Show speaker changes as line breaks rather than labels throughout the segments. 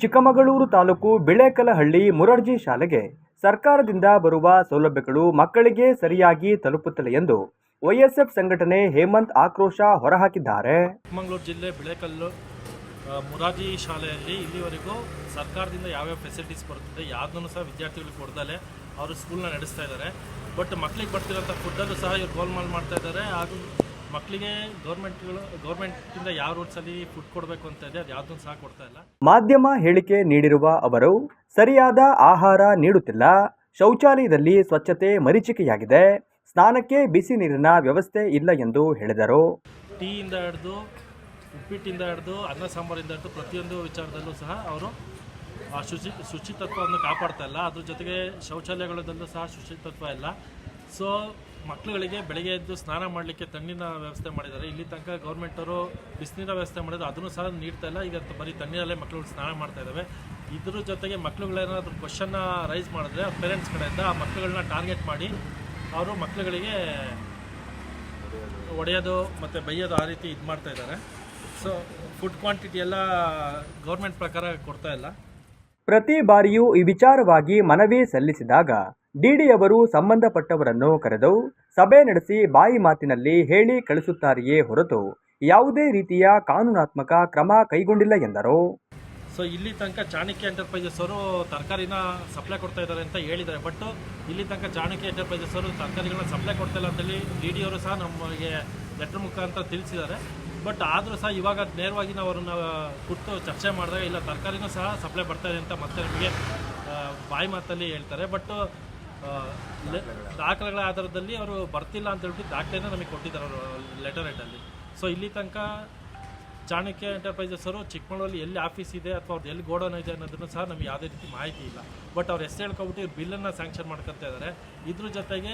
ಚಿಕ್ಕಮಗಳೂರು ತಾಲೂಕು ಬಿಳೇಕಲಹಳ್ಳಿ ಮುರರ್ಜಿ ಶಾಲೆಗೆ ಸರ್ಕಾರದಿಂದ ಬರುವ ಸೌಲಭ್ಯಗಳು ಮಕ್ಕಳಿಗೆ ಸರಿಯಾಗಿ ತಲುಪುತ್ತಿಲ್ಲ ಎಂದು ವೈಎಸ್ಎಫ್ ಸಂಘಟನೆ ಹೇಮಂತ್ ಆಕ್ರೋಶ ಹೊರಹಾಕಿದ್ದಾರೆ.
ಚಿಕ್ಕಮಗಳೂರು ಜಿಲ್ಲೆ ಬಿಳೆಕಲ್ಲು ಮುರಾಜಿ ಶಾಲೆಯಲ್ಲಿ ಇಲ್ಲಿವರೆಗೂ ಸರ್ಕಾರದಿಂದ ಯಾವ್ಯಾವ ಫೆಸಿಲಿಟೀಸ್ ಬರುತ್ತದೆ, ಯಾವುದನ್ನು ಸಹ ವಿದ್ಯಾರ್ಥಿಗಳಿಗೆ ಕೊಡ್ದಲೆ, ಅವರು ಸ್ಕೂಲ್ನ ನಡೆಸ್ತಾ ಇದ್ದಾರೆ. ಬಟ್ ಮಕ್ಕಳಿಗೆ ಬರ್ತಿರೋಂಥ ಫುಡ್ಡಲ್ಲೂ ಸಹ ಇವ್ರು ಗೋಲ್ಮಾಲ್ ಮಾಡ್ತಾ ಇದ್ದಾರೆ. ಹಾಗೂ ಮಕ್ಕಳಿಗೆ ಗೌರ್ಮೆಂಟ್ಗಳು ಗೌರ್ಮೆಂಟಿಂದ ಯಾವ ರೂಟ್ಸಲ್ಲಿ ಫುಡ್ ಕೊಡಬೇಕು ಅಂತ ಇದೆ ಅದು ಯಾವುದನ್ನು ಸಹ ಕೊಡ್ತಾ ಇಲ್ಲ.
ಮಾಧ್ಯಮ ಹೇಳಿಕೆ ನೀಡಿರುವ ಅವರು ಸರಿಯಾದ ಆಹಾರ ನೀಡುತ್ತಿಲ್ಲ. ಶೌಚಾಲಯದಲ್ಲಿ ಸ್ವಚ್ಛತೆ ಮರೀಚಿಕೆಯಾಗಿದೆ. ಸ್ನಾನಕ್ಕೆ ಬಿಸಿ ನೀರಿನ ವ್ಯವಸ್ಥೆ ಇಲ್ಲ ಎಂದು ಹೇಳಿದರು.
ಟೀಯಿಂದ ಹಿಡಿದು ಉಪ್ಪಿಟ್ಟಿಂದ ಹಿಡಿದು ಅನ್ನ ಸಾಂಬಾರಿಂದ ಹಿಡಿದು ಪ್ರತಿಯೊಂದು ವಿಚಾರದಲ್ಲೂ ಸಹ ಅವರು ಶುಚಿ ಶುಚಿತ್ವವನ್ನು ಕಾಪಾಡ್ತಾ ಇಲ್ಲ. ಅದ್ರ ಜೊತೆಗೆ ಶೌಚಾಲಯಗಳಲ್ಲೂ ಸಹ ಶುಚಿತ್ವ ಇಲ್ಲ. ಸೊ ಮಕ್ಕಳುಗಳಿಗೆ ಬೆಳಗ್ಗೆ ಎದ್ದು ಸ್ನಾನ ಮಾಡಲಿಕ್ಕೆ ತಣ್ಣಿನ ವ್ಯವಸ್ಥೆ ಮಾಡಿದ್ದಾರೆ. ಇಲ್ಲಿ ತನಕ ಗೌರ್ಮೆಂಟವರು ಬಿಸಿನೀರ ವ್ಯವಸ್ಥೆ ಮಾಡಿದ್ರು. ಅದನ್ನು ಸಹ ನೀಡ್ತಾ ಇಲ್ಲ. ಈಗ ಬರೀ ತಣ್ಣೀರಲ್ಲೇ ಮಕ್ಕಳು ಸ್ನಾನ ಮಾಡ್ತಾ ಇದ್ದಾವೆ ಇದ್ರ ಜೊತೆಗೆ ಮಕ್ಕಳುಗಳೇನಾದ್ರೂ ಕ್ವಶನ್ನ ರೈಸ್ ಮಾಡಿದ್ರೆ ಪೇರೆಂಟ್ಸ್ ಕಡೆಯಿಂದ ಆ ಮಕ್ಕಳುಗಳನ್ನ ಟಾರ್ಗೆಟ್ ಮಾಡಿ ಅವರು ಮಕ್ಕಳುಗಳಿಗೆ ಒಡೆಯೋದು ಮತ್ತು ಬೈಯೋದು ಆ ರೀತಿ ಇದು ಮಾಡ್ತಾ ಇದ್ದಾರೆ ಸೊ ಫುಡ್ ಕ್ವಾಂಟಿಟಿ ಎಲ್ಲ ಗೌರ್ಮೆಂಟ್ ಪ್ರಕಾರ ಕೊಡ್ತಾ ಇಲ್ಲ.
ಪ್ರತಿ ಬಾರಿಯೂ ಈ ವಿಚಾರವಾಗಿ ಮನವಿ ಸಲ್ಲಿಸಿದಾಗ ಡಿಡಿಯವರು ಸಂಬಂಧಪಟ್ಟವರನ್ನು ಕರೆದು ಸಭೆ ನಡೆಸಿ ಬಾಯಿ ಮಾತಿನಲ್ಲಿ ಹೇಳಿ ಕಳಿಸುತ್ತಾರೆಯೇ ಹೊರತು ಯಾವುದೇ ರೀತಿಯ ಕಾನೂನಾತ್ಮಕ ಕ್ರಮ ಕೈಗೊಂಡಿಲ್ಲ ಎಂದರು.
ಸೊ ಇಲ್ಲಿ ತನಕ ಚಾಣಕ್ಯ ಎಂಟರ್ಪ್ರೈಸಸ್ ಅವರು ತರಕಾರಿನ ಸಪ್ಲೈ ಕೊಡ್ತಾ ಇದ್ದಾರೆ ಅಂತ ಹೇಳಿದ್ದಾರೆ. ಬಟ್ ಇಲ್ಲಿ ತನಕ ಚಾಣಕ್ಯ ಎಂಟರ್ಪ್ರೈಸಸ್ ಅವರು ತರಕಾರಿಗಳನ್ನ ಸಪ್ಲೈ ಕೊಡ್ತಾ ಇಲ್ಲ ಅಂತೇಳಿ ಡಿ ಡಿ ಅವರು ಸಹ ನಮಗೆ ಲೆಟ್ರ್ ಮುಖಾಂತರ ತಿಳಿಸಿದ್ದಾರೆ. ಬಟ್ ಆದರೂ ಸಹ ಇವಾಗ ನೇರವಾಗಿ ನಾವು ಅವ್ರನ್ನ ಕುಟ್ಟು ಚರ್ಚೆ ಮಾಡಿದಾಗ, ಇಲ್ಲ, ತರಕಾರಿನೂ ಸಹ ಸಪ್ಲೈ ಬರ್ತಾ ಇದೆ ಅಂತ ಮತ್ತೆ ನಮಗೆ ಬಾಯಿ ಮಾತಲ್ಲಿ ಹೇಳ್ತಾರೆ. ಬಟ್ ದಾಖಲೆಗಳ ಆಧಾರದಲ್ಲಿ ಅವರು ಬರ್ತಿಲ್ಲ ಅಂತ ಹೇಳ್ಬಿಟ್ಟು ದಾಖಲೆನ ನಮಗೆ ಕೊಟ್ಟಿದ್ದಾರೆ ಅವರು ಲೆಟರ್ ಹೆಡಲ್ಲಿ ಸೊ ಇಲ್ಲಿ ತನಕ ಚಾಣಕ್ಯ ಎಂಟರ್ಪ್ರೈಸಸ್ ಅವರು ಚಿಕ್ಕಮಗಳೂರಲ್ಲಿ ಎಲ್ಲಿ ಆಫೀಸ್ ಇದೆ ಅಥವಾ ಅವ್ರದ್ದು ಎಲ್ಲಿ ಗೋಡೌನ್ ಇದೆ ಅನ್ನೋದನ್ನು ಸಹ ನಮಗೆ ಯಾವುದೇ ರೀತಿ ಮಾಹಿತಿ ಇಲ್ಲ. ಬಟ್ ಅವ್ರು ಹೆಸರು ಹೇಳ್ಕೊಬಿಟ್ಟು ಇವ್ರು ಬಿಲ್ಲನ್ನು ಸ್ಯಾಂಕ್ಷನ್ ಮಾಡ್ಕೊತಾ ಇದ್ದಾರೆ ಇದ್ರ ಜೊತೆಗೆ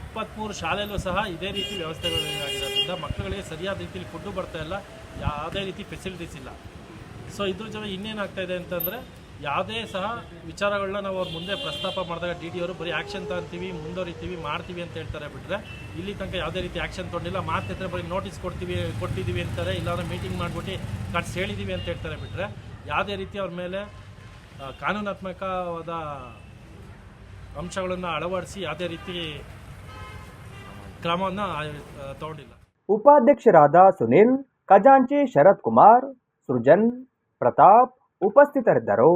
ಇಪ್ಪತ್ತ್ಮೂರು ಶಾಲೆಯಲ್ಲೂ ಸಹ ಇದೇ ರೀತಿ ವ್ಯವಸ್ಥೆಗಳು ಆಗಿರೋದ್ರಿಂದ ಮಕ್ಕಳಿಗೆ ಸರಿಯಾದ ರೀತಿಯಲ್ಲಿ ಫುಡ್ಡು ಬರ್ತಾ ಇಲ್ಲ, ಯಾವುದೇ ರೀತಿ ಫೆಸಿಲಿಟೀಸ್ ಇಲ್ಲ. ಸೊ ಇದ್ರ ಜೊತೆ ಇನ್ನೇನಾಗ್ತಾ ಇದೆ ಅಂತಂದರೆ ಯಾವುದೇ ಸಹ ವಿಚಾರಗಳನ್ನ ನಾವು ಅವ್ರ ಮುಂದೆ ಪ್ರಸ್ತಾಪ ಮಾಡಿದಾಗ ಡಿ ಡಿ ಅವರು ಬರೀ ಆ್ಯಕ್ಷನ್ ತಗೊಂತೀವಿ, ಮುಂದುವರಿತೀವಿ, ಮಾಡ್ತೀವಿ ಅಂತ ಹೇಳ್ತಾರೆ ಬಿಟ್ಟರೆ ಇಲ್ಲಿ ತನಕ ಯಾವುದೇ ರೀತಿ ಆ್ಯಕ್ಷನ್ ತೊಗೊಂಡಿಲ್ಲ. ಮಾತಿದ್ರೆ ಬರೀ ನೋಟಿಸ್ ಕೊಡ್ತೀವಿ ಕೊಟ್ಟಿದ್ದೀವಿ ಅಂತಾರೆ, ಇಲ್ಲಾಂದ್ರೆ ಮೀಟಿಂಗ್ ಮಾಡಿಬಿಟ್ಟು ಕಟ್ಸ್ ಹೇಳಿದ್ದೀವಿ ಅಂತ ಹೇಳ್ತಾರೆ ಬಿಟ್ಟರೆ ಯಾವುದೇ ರೀತಿ ಅವ್ರ ಮೇಲೆ ಕಾನೂನಾತ್ಮಕವಾದ ಅಂಶಗಳನ್ನು ಅಳವಡಿಸಿ ಯಾವುದೇ ರೀತಿ ಕ್ರಮವನ್ನು ತಗೊಂಡಿಲ್ಲ.
ಉಪಾಧ್ಯಕ್ಷರಾದ ಸುನಿಲ್, ಖಜಾಂಚಿ ಶರತ್ ಕುಮಾರ್ ಸೃಜನ್, ಪ್ರತಾಪ್ ಉಪಸ್ಥಿತರಿದ್ದರು